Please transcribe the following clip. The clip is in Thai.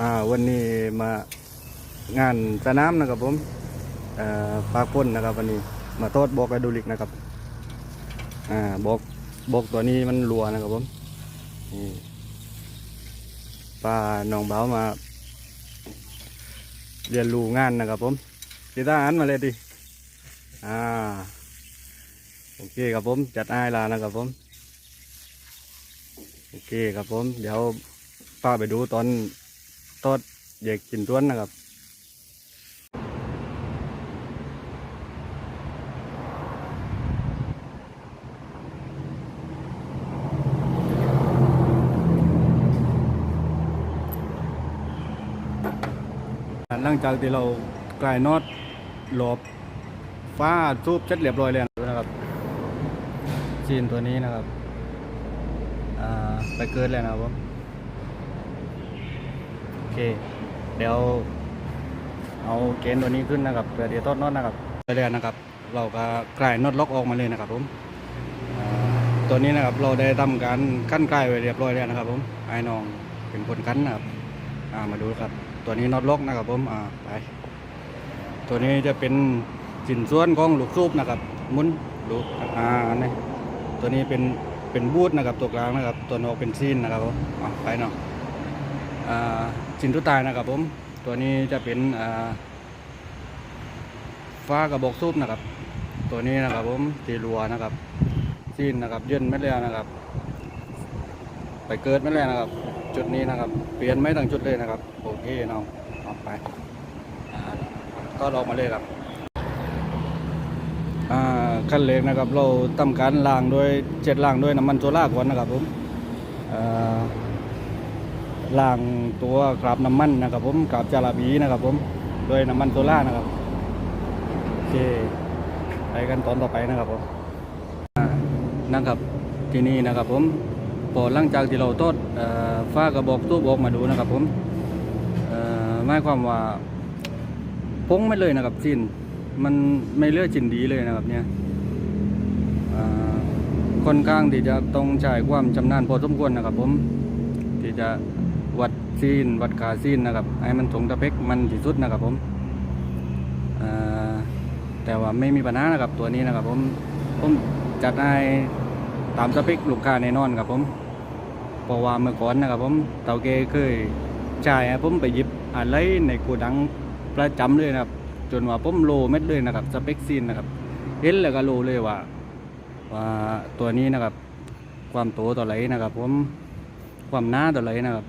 อ่าวันนี้มางานสนามนะครับผมปากพ่นนะครับวันนี้มาโทษบอกไอดูลิกนะครับอ่าบอกบอกตัวนี้มันรัวนะครับผมนี่ป้าน้องเบามา เรียนรู้งานนะครับผมดีต้าอันมาเลยดิอ่าโอเคครับผมจัดไอ้ายลานะครับผมโอเคครับผม เดี๋ยวป้าไปดูตอน ทอดเด็กกินต้วนนะครับหลังจากที่เรากลายน็อตหลบฟ้าซูบเช็ดเรียบร้อยแล้วนะครับจีนตัวนี้นะครับไปเกิดแล้วนะครับผม เค เดี๋ยวเอาเกณฑ์ตัวนี้ขึ้นนะครับเพื่อเดี๋ยวต้นน็อตนะครับไปเลยนะครับ เราก็กลายน็อตล็อกออกมาเลยนะครับผมตัวนี้นะครับเราได้ทำการขั้นกลายไว้เรียบร้อยแล้วนะครับผมไอ้น้องเป็นคนขั้นนะครับามาดูครับ ตัวนี้น็อตล็อกนะครับผมไป ตัวนี้จะเป็นสินส่วนของลูกสูบนะครับ มุนดูอ่าอันนี้ตัวนี้เป็นเป็นบูทนะครับตัวกลางนะครับ ตัวนอกเป็นซีนนะครับผมไปเนาะอ่า สินทุตายนะครับผมตัวนี้จะเป็นอ่าฟ้ากระบอกซูบนะครับ ตัวนี้นะครับผมตีรัวนะครับซีนนะครับยื่นไม่แล้วนะครับ ไปเกิดไม่แล้วนะครับ จุดนี้นะครับ เปลี่ยนไม่ทั้งจุดเลยนะครับโอเคเนาะเอาไปก็ออกมาเลยครับอ่าขั้นเล็กนะครับ เราทำการล้างโดยเจ็ดล้างด้วยน้ำมันโซล่าก่อนนะครับผมอ่า ล้างตัวกราบน้ำมันนะครับผมกราบจาราบีนะครับผมโดยน้ำมันโซล่านะครับโอเคไปกันตอนต่อไปนะครับผมอ่านะครับที่นี่นะครับผมพอหลังจากที่เราทดฟ้ากระบอกตู้ออกมาดูนะครับผมหมายความว่าพงไม่เลยนะครับสิ้นมันไม่เลือกจินดีเลยนะครับเนี่ยค่อนข้างที่จะต้องใช้ความชำนาญพอสมควรนะครับผมที่จะ วัดซีนวัดขาซีนนะครับ ให้มันถงตะเพกมันที่สุดนะครับผมแต่ว่าไม่มีปัญหานะครับตัวนี้นะครับผมผมจัดให้ตามสเปคลูกค้าแน่นอนครับผมเพราะว่าเมื่อก่อนนะครับผมเต่าเกเคยจ่ายผมไปหยิบอะไรในกูดังประจำเลยนะครับ จนว่าผมโลเม็ดเลยนะครับสเปคซีนนะครับเห็นแล้วก็โลเลยว่าว่าตัวนี้นะครับ ความโตต่อไหลนะครับ ผมความหน้าต่อไหลนะครับ